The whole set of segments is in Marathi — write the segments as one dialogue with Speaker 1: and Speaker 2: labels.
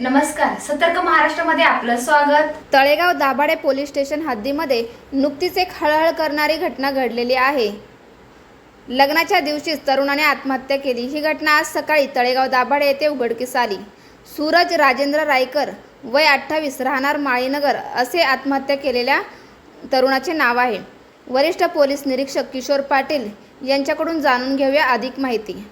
Speaker 1: नमस्कार सतर्क महाराष्ट्रामध्ये आपलं स्वागत.
Speaker 2: तळेगाव दाभाडे पोलीस स्टेशन हद्दीमध्ये नुकतीच एक हळहळ करणारी घटना घडलेली आहे. लग्नाच्या दिवशीच तरुणाने आत्महत्या केली. ही घटना आज सकाळी तळेगाव दाभाडे येथे उघडकीस आली. सूरज राजेंद्र रायकर वय अठ्ठावीस राहणार माळीनगर असे आत्महत्या केलेल्या तरुणाचे नाव आहे. वरिष्ठ पोलीस निरीक्षक किशोर पाटील यांच्याकडून जाणून घेऊया अधिक माहिती.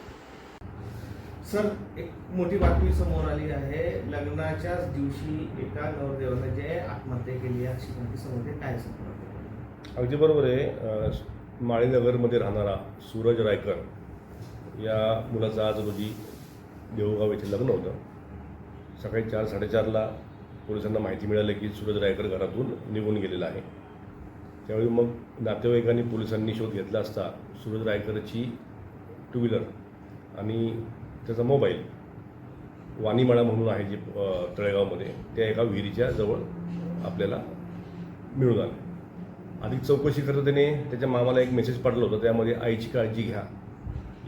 Speaker 3: सर एक मोठी बातमी समोर आली आहे. लग्नाच्याच दिवशी एका नवरदेवाने जे आत्महत्या केली अशी माहिती समोर काय समोर
Speaker 4: अगदी बरोबर आहे. माळीनगरमध्ये राहणारा सूरज रायकर या मुलाचं आज रोजी देऊळगाव येथे लग्न होतं. सकाळी चार साडेचारला पोलिसांना माहिती मिळाली की सूरज रायकर घरातून निघून गेलेला आहे. त्यावेळी मग नातेवाईकांनी पोलिसांनी शोध घेतला असता सूरज रायकरची टू व्हीलर आणि त्याचा मोबाईल वाणीमाळा म्हणून आहे जे तळेगावमध्ये त्या एका विहिरीच्या जवळ आपल्याला मिळून आले. अधिक चौकशी करता त्याने त्याच्या मामाला एक मेसेज पाठवला होता त्यामध्ये आईची काळजी घ्या.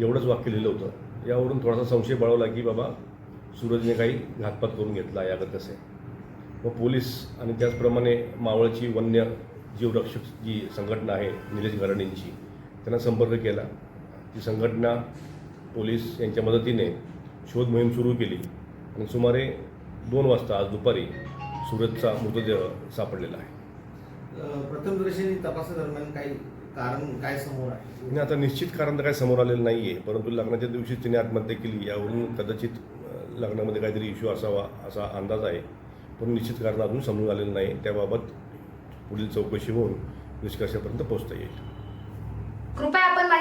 Speaker 4: एवढंच वाक्य लिहिलं होतं. यावरून थोडासा संशय बाळवला की बाबा सूरजने काही घातपात करून घेतला यागत कसे मग पोलीस आणि त्याचप्रमाणे मावळची वन्य जीवरक्षक जी संघटना आहे निलेश घराणेंची त्यांना संपर्क केला. ती संघटना पोलीस यांच्या मदतीने शोध मोहीम सुरू केली आणि सुमारे दोन वाजता आज दुपारी सूरजचा मृतदेह सापडलेला आहे.
Speaker 3: प्रथमदर्शनी तपासादरम्यान काही कारण काय समोर आहे?
Speaker 4: आणि आता निश्चित कारण तर काही समोर आलेलं नाही आहे परंतु लग्नाच्या दिवशीच तिने आत्महत्या केली यावरून कदाचित लग्नामध्ये काहीतरी इश्यू असावा असा अंदाज आहे पण निश्चित कारण अजून समोर आलेलं नाही त्याबाबत पुढील चौकशी होऊन निष्कर्षापर्यंत पोहोचता येईल.
Speaker 1: कृपया